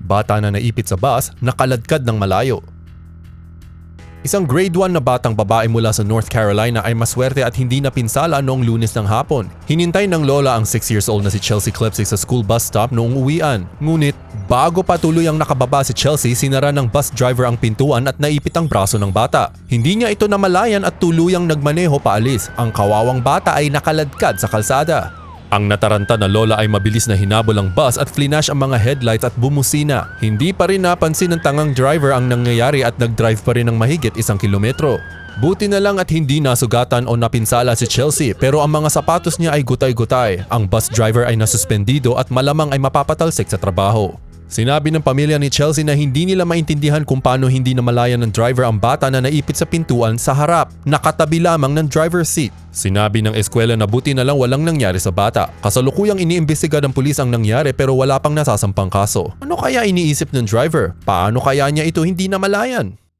Bata na naipit sa bus, nakaladkad ng malayo. Isang grade 1 na batang babae mula sa North Carolina ay maswerte at hindi napinsala noong lunes ng hapon. Hinintay ng lola ang 6 years old na si Chelsea Klepsik sa school bus stop noong uwian. Ngunit, bago pa tuluyang nakababa si Chelsea, sinara ng bus driver ang pintuan at naipit ang braso ng bata. Hindi niya ito namalayan at tuluyang nagmaneho paalis. Ang kawawang bata ay nakaladkad sa kalsada. Ang nataranta na lola ay mabilis na hinabol ang bus at flinash ang mga headlights at bumusina. Hindi pa rin napansin ng tangang driver ang nangyayari at nag-drive pa rin ng mahigit isang kilometro. Buti na lang at hindi nasugatan o napinsala si Chelsea pero ang mga sapatos niya ay gutay-gutay. Ang bus driver ay nasuspendido at malamang ay mapapatalsik sa trabaho. Sinabi ng pamilya ni Chelsea na hindi nila maintindihan kung paano hindi namalayan ng driver ang bata na naipit sa pintuan sa harap, nakatabi lamang ng driver's seat. Sinabi ng eskwela na buti na lang walang nangyari sa bata. Kasalukuyang iniimbestiga ng pulis ang nangyari pero wala pang nasasampang kaso. Ano kaya iniisip ng driver? Paano kaya niya ito hindi namalayan?